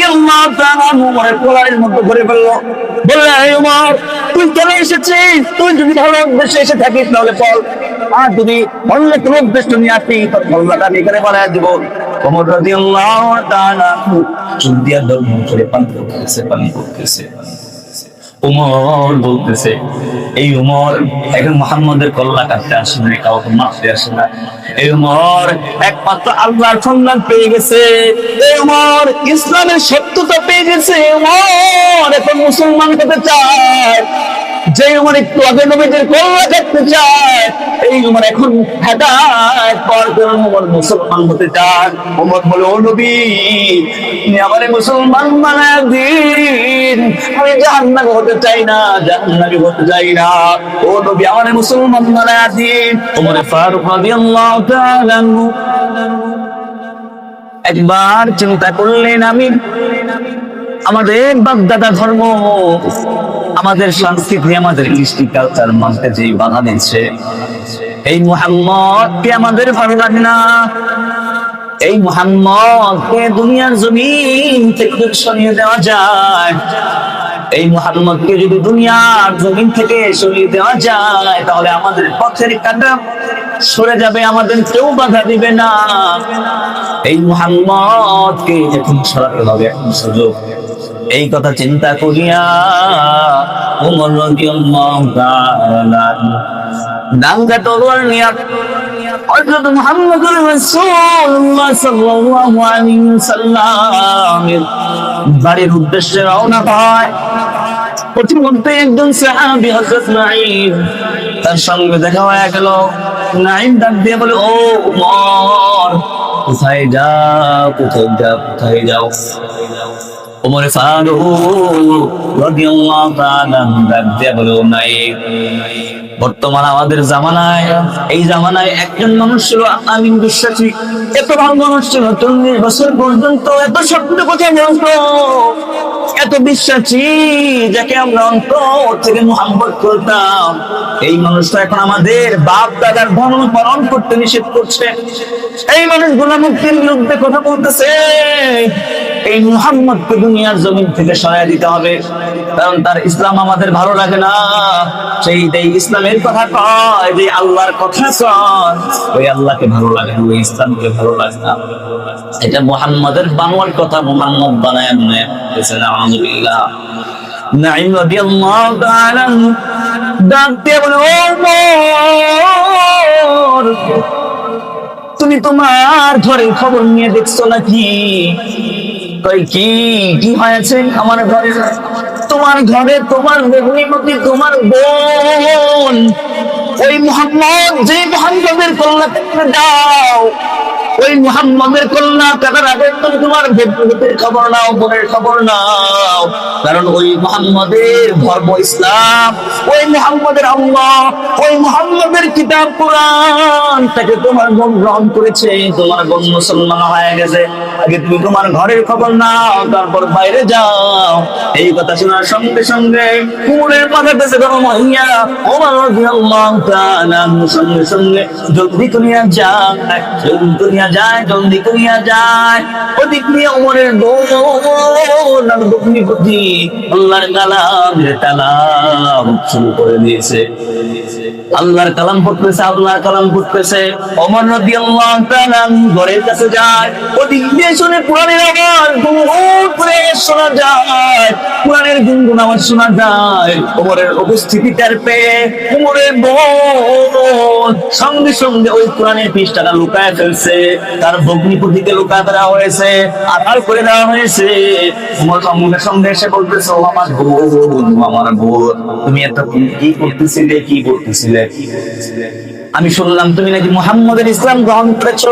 রাদিয়াল্লাহু তাআলা উমরের কোলারের মধ্যে ধরে ফেলল। বললেন "এই উমর, তুই যদি এসে থাকিস, তাহলে বল। আর যদি অন্য কোনো উদ্দেশ্য নিয়ে আসিস, তোর গল্লাটা আমি এখানে বানায় দিব। ওমর রাদিয়াল্লাহু তাআলা চুপ দিয়া দল করে পানি করতেছে পানি করতেছে। উমর বলতেছে, এই উমর, এখন মোহাম্মদের কল্লা কাটতে আসে না কাউকে মাফতে আসে না এই উমর, একমাত্র আল্লাহর সন্ধান পেয়ে গেছে। এই উমর, ইসলামের সত্যতা পেয়ে গেছে। উমর, এখন মুসলমান হতে চায়। যে উমর একটু আগে নবীদের কল্লা কাটতে চায়, এই এখন পাওয়ার কারণ উমর মুসলমান হতে বলে, ও নবী আমারে মুসলমান দিন। আমি জাহান্নামে হতে চাই না, জাহান্নামে হতে চাই না। ও নবী, আমারে মুসলমান বানায় দিন। ওমর ফারুক একবার চিন্তা করলেন আমি আমাদের বাপদাদা ধর্ম আমাদের সংস্কৃতি আমাদের কৃষ্টি কালচার মানতে যে বাধা দিচ্ছে, এই মুহাম্মদকে আমাদের ভালো লাগে না? এই মুহাম্মদকে দুনিয়ার জমিন থেকে সরিয়ে দেওয়া যায়, এই মুহাম্মদকে যদি দুনিয়ার জমিন থেকে সরিয়ে দেওয়া যায়, তাহলে আমাদের পথের কাটা সরে যাবে, আমাদের কেউ বাধা দিবে না। এই মুহাম্মদকে এখন সরাতে হবে, এখন সুযোগ। এই কথা চিন্তা করিয়া উমর দাঙ্গা তলোয়ার নিয়া বাড়ির উদ্দেশ্যে রওনা হয়। প্রতিমধ্যে একজন তার সঙ্গে দেখা হয়ে গেল। নাঈম ডাক দিয়ে বলে, ও উমর কোথায় যাও কোথায় যাও কোথায় যাও? ওমর ফারুক রাদিয়াল্লাহু তাআলা ডাক দিয়ে বলে নাঈম বর্তমান আমাদের জামানায়, এই জামানায় একজন মানুষ ছিল আমিন বিশ্বাসী। এত ভালো মানুষ ছিল, চল্লিশ বছর পর্যন্ত এত স্বপ্ন কোথায় জানতো এত বিশ্বাসী যাকে আমরা অন্তর থেকে মোহাম্মত করতাম। এই মানুষটা এখন আমাদের বাপ দাদার ধর্ম পালন করতে নিষেধ করছে। এই মানুষ গোলামুক্তির বিরুদ্ধে কথা বলতেছে। এই মুহাম্মদকে দুনিয়ার জমিন থেকে সরাই দিতে হবে। কারণ তার ইসলাম আমাদের ভালো লাগে না। সেই এই ইসলামের কথা কয়, যে আল্লাহর কথা কয়, ওই আল্লাহকে ভালো লাগে ওই ইসলামকে ভালো লাগে না। এটা মুহাম্মাদের বানোয়ার কথা, মুহাম্মদ বানায় মনে আলহামদুলিল্লাহ। নাইম রাদিয়াল্লাহু তাআলা ডাক দিয়ে বলে, ও মোর তুমি তোমার ঘরের খবর নিয়ে দেখছ নাকি? কই কি? কি হয়েছে আমার ঘরে? তোমার ঘরে তোমার বেগুনিমতি তোমার বোন। ওই মোহাম্মদ, যে মোহাম্মদের থেকে দাও। ওই মুহাম্মাদের কন্যা কাটার আগে তুমি তোমার বেগুনিমতির খবর নাও বোনের খবর নাও। কারণ ওই মুহাম্মাদের ধর্ম ইসলাম, ওই মুহাম্মাদের আল্লাহ, ওই মুহাম্মাদের কিতাব কোরআন তাকে তোমার বোন গ্রহণ করেছে, তোমার বোন মুসলমান হয়ে গেছে। আগে তুমি তোমার ঘরের খবর নাও, তারপর বাইরে যাও। এই কথা শোনার সঙ্গে সঙ্গে কুমুরের মাথা পেছে গরম হইয়া ওমর রাদিয়াল্লাহু তাআলা সঙ্গে সঙ্গে জলদি করিয়া যায় জলদি করিয়া যায়, জলদি করিয়া যায়। ওদিক প্রতি আল্লাহর তালাম শুরু করে দিয়েছে। আল্লাহর কালাম পড়তেছে, আল্লাহর কালাম পড়তেছে। ওমর রাদিয়াল্লাহু তাআলা ঘরের কাছে যায়। ওদিক দিয়ে শুনে কোরআনের আওয়াজ করে শোনা যায়। কোরআনের গুনগুন আওয়াজ শোনা যায়। ওমরের উপস্থিতি টের পেয়ে ওমরের বোন সঙ্গে সঙ্গে ওই কোরআনের পৃষ্ঠাটা লুকায় ফেলছে। তার ভগ্নিপতিকে লুকায় দেওয়া হয়েছে আধার করে দেওয়া হয়েছে। সঙ্গে এসে বলতেছে ও আমার আমার তুমি এত কি করতেছিলে, কি বলতেছিলে কি বলতেছিলে আমি শুনলাম, তুমি নাকি মুহাম্মদের ইসলাম গ্রহণ করেছ?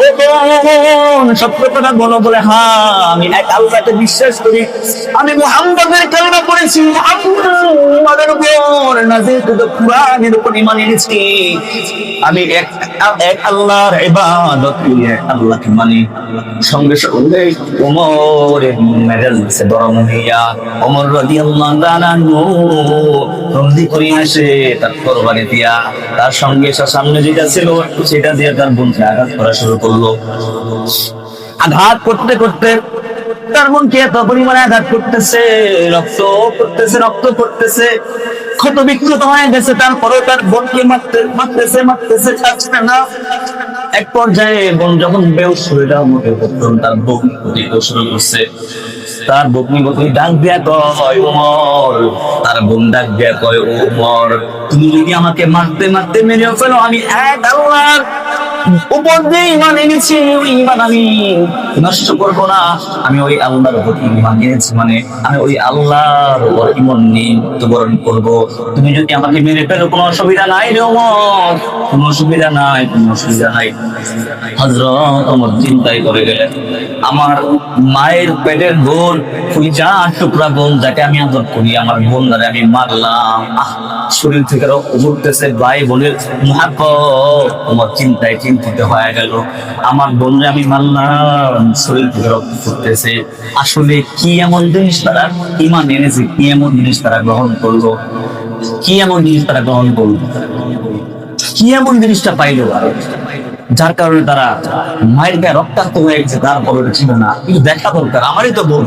ও বোন, সত্য কথা বলো, বলে হ্যাঁ আমি এক আল্লাহকে বিশ্বাস করি। আমি মুহাম্মদের কালেমা পড়েছি, মুহাম্মদের উপর নাজিল কুরআনের উপর ঈমান এনেছি। আমি এক এক আল্লাহর ইবাদত এক আল্লাহকে মানি। সঙ্গে সঙ্গে হইয়া ওমর রাদিয়াল্লাহু আসে তার কোরবানি দিয়া, তার সঙ্গে সামনে যেটা ছিল সেটা দিয়ে তার বোনকে আঘাত করা শুরু করল। আঘাত করতে করতে তার মনকে এত পরিমাণে আঘাত করতেছে, রক্ত করতেছে রক্ত করতেছে। ক্ষত বিক্ষত হয়ে গেছে তারপরে তার বোনকে মারতে মারতেছে মারতেছে ছাড়ছে না। এক পর্যায়ে বোন যখন বেউস শরীরটা মুখে তখন তার বগ্নি প্রতি শুরু করছে। তার বগ্নি ডাক দেয়া কয় উমর তার বোন ডাক দেয়া কয় উমর তুমি যদি আমাকে মারতে মারতে মেরেও ফেলো, আমি এক আল্লাহর উপর যে ইমান এনেছি, ওই ইমান আমি নষ্ট করব না। আমি ওই আল্লাহর উপর ইমান এনেছি মানে আমি ওই আল্লাহর উপর ইমান নিয়ে করব। তুমি যদি আমাকে মেরে ফেলো, কোনো অসুবিধা নাই রে কোনো অসুবিধা নাই, কোনো অসুবিধা নাই। হজরত আমার চিন্তাই করে গেলেন, আমার মায়ের পেটের বোন যা টুকরা বোন যাকে আমি আদর করি আমার বোন আমি মারলাম। আহ, শরীর থেকে রক্ত পড়তেছে ভাই বোনের আমার চিন্তায় চিন্তিত হয়ে গেল। আমার বোনরে আমি মারলাম শরীর থেকে রক্ত পড়তেছে আসলে কি এমন জিনিস তারা ইমান এনেছে কি এমন জিনিস তারা গ্রহণ করল? কি এমন জিনিস তারা গ্রহণ করল? কি এমন জিনিসটা পাইলো? যার কারণে তারা মায়ের গায়ে রক্তাক্ত হয়ে গেছে তারপরে ছিল না। কিন্তু দেখা দরকার আমারই তো বোন।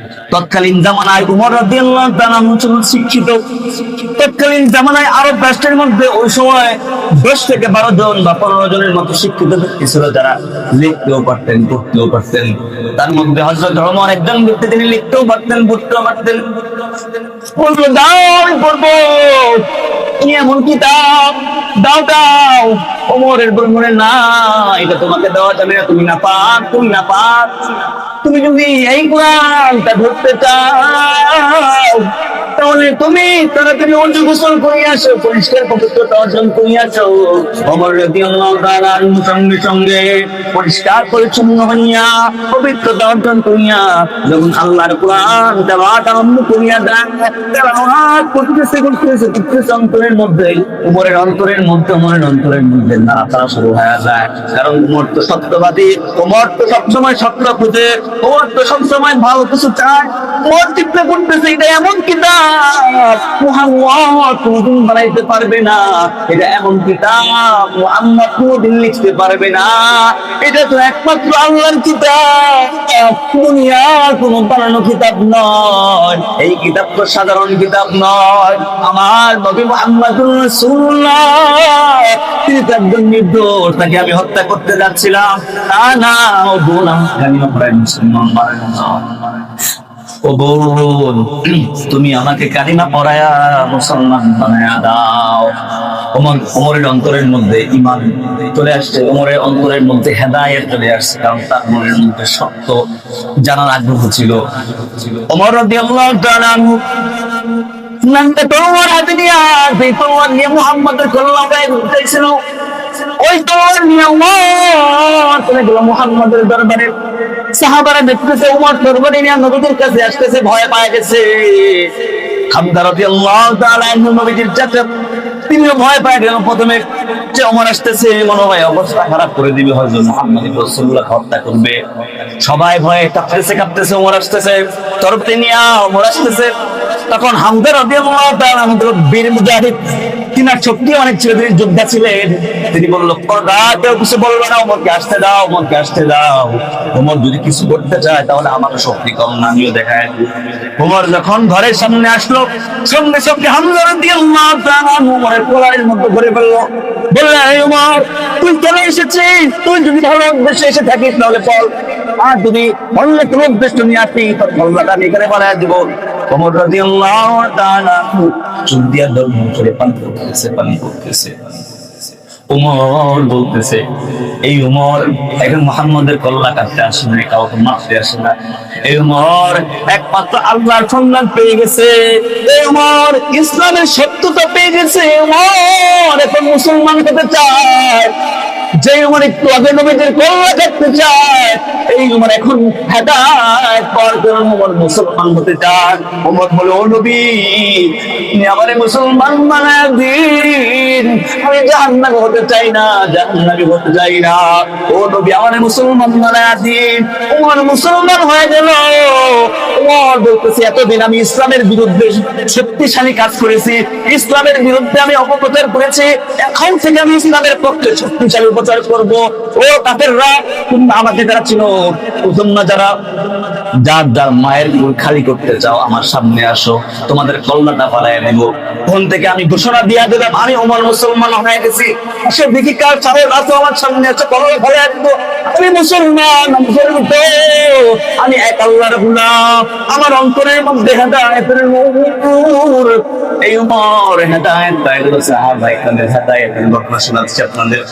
তৎকালীন জামানায় উমর রাদিয়াল্লাহু শিক্ষিত। তৎকালীন জামানায় আরব রাষ্ট্রের মধ্যে ওই সময় দশ থেকে বারো জন বা পনেরো জনের মতো শিক্ষিত ব্যক্তি ছিল যারা লিখতেও পারতেন, পড়তেও পারতেন। তার মধ্যে হজরত রহমান একজন ব্যক্তি তিনি লিখতেও পারতেন, পড়তেও পারতেন। বলল, দাও, আমি পড়ব। এমন কিতাব দাও? দাও ওমরের বলমনে না, এটা তোমাকে দেওয়া যাবে না। তুমি না পাক তুমি না পাক তুমি যদি এই কোরআনটা ধরতে চাও তাহলে তুমি তাড়াতাড়ি গোসল আসো, পরিষ্কার পবিত্রতা অর্জন অমর সঙ্গে সঙ্গে পরিষ্কার পরিচ্ছন্ন হইয়া, পবিত্রতা অর্জন করিয়া যখন আল্লাহর কোরআন আরম্ভ করিয়া দেন করতেছে করতেছে করতেছে অন্তরের মধ্যে, উমরের অন্তরের মধ্যে, উমরের অন্তরের মধ্যে শুরু হয়ে যায়। কারণ উমর তো সত্যবাদী, উমর তো সবসময় সত্য খুঁজে, উমর তো সবসময় ভালো কিছু চায়, উমর চিন্তা করতেছে, এটা এমন কিতাব বানাইতে পারবে না। এটা এমন কিতাব, মুহাম্মদ লিখতে পারবে না। এটা তো একমাত্র আল্লাহর কিতাব। দুনিয়ার বানানো কিতাব নয়। এই কিতাব তো সাধারণ কিতাব নয়। আমার নবী মুহাম্মদুর রাসূলুল্লাহ, তিনি তো একজন নির্দোষ, তাকে আমি হত্যা করতে যাচ্ছিলাম। তা না, ও বোন, আমি মুসলমান। তুমি আমাকে কালিমা পড়ায়া মুসলমান বানায়া দাও। ওমর, ওমরের অন্তরের মধ্যে ইমান চলে আসছে। ওমরের অন্তরের মধ্যে চলে আসছে, কারণ তার মনের মধ্যে সত্য জানার আগ্রহ ছিল। ওমর রাদিয়াল্লাহু তোমার নিয়ে আসবে তোমার নিয়ে মুহাম্মদের কল্লা গায়ে ঘুরতেছিল ওই তোমার নিয়ে গেল মুহাম্মদের দরবারে। সাহাবারা উমর দরবারে নিয়ে নবীদের কাছে আসতেছে, ভয় পায় গেছে। তাআলা চাচা ভয় পায় গেল প্রথমে যে আসতেছে, মনে হয় অবস্থা খারাপ করে দিবে মোহাম্মদ রাসূলুল্লাহ হত্যা করবে। সবাই ভয়ে কাঁপতেছে কাঁপতেছে ওমর আসতেছে। ওমর আসতেছে। তখন হামদা রাদিয়াল্লাহু তাআলা বীর মুজাহিদ তিনার শক্তি অনেক ছিল তিনি যোদ্ধা ছিলেন। তিনি বলল কেউ কিছু বলল না, ওমরকে আসতে দাও, ওমরকে আসতে দাও। ওমর যদি কিছু করতে চায়, তাহলে আমার শক্তি কম না। আমিও দেখায় ওমর যখন ঘরের সামনে আসলো, সঙ্গে সঙ্গে রাদিয়াল্লাহু তাআলা ওমরের কোলারের মধ্যে ঘুরে ফেলল। বললে উমর তুই এসেছিস। তুই যদি ভালো উদ্দেশ্যে এসে থাকিস, তাহলে বল আর যদি অন্য কোনো উদ্দেশ্য নিয়ে আসি তোর আমি এখানে বানায় দিব। ওমর রাদিয়াল্লাহু তাআলা চুপ দিয়া ধর্ম করে পান করতেছে পান করতেছে। উমর বলতেছে, এই উমর এখন মোহাম্মদের কল্লা কাটতে আসে না কাউকে মারতে আসে না। এই উমর একমাত্র আল্লাহর সন্ধান পেয়ে গেছে। এই উমর ইসলামের সত্যতা পেয়ে গেছে। উমর এখন মুসলমান হতে চায়। যে উমর একটু আগে নবীদের কল্লা করতে চায় এখন হেদায়ত মুসলমান হতে চায় উমর বলে, ও নবী মুসলমান দিন। আমি জাহান্নামে হতে চাই না, জাহান্নামে হতে চাই না। ও নবী মুসলমান দিন। উমর মুসলমান হয়ে গেল। উমর এতদিন আমি ইসলামের বিরুদ্ধে শক্তিশালী কাজ করেছি। ইসলামের বিরুদ্ধে আমি অপপ্রচার করেছি। এখন থেকে আমি ইসলামের পক্ষে শক্তিশালী প্রচার করব। ও কাফেররা, তোমরা আমাকে যারা ছিল তোমরা যারা, যার যার মায়ের কুল খালি করতে চাও, আমার সামনে আসো, তোমাদের কল্যাণটা পালাই নেব ফোন থেকে আমি ঘোষণা দিয়ে দিলাম, আমি ওমর মুসলমান হয়ে গেছি। সে দেখি কার সাহস আসো, আমার সামনে আছে কল্যাণ ভরে আসব আমি মুসলমান, আমি এক আল্লাহর গুলাম। আমার অন্তরের মধ্যে হেদায়েতের নূর। এই উমর হেদায়েত তাই হলো সাহাবা ইকরামের হেদায়েতের ঘটনা শোনাচ্ছি আপনাদের।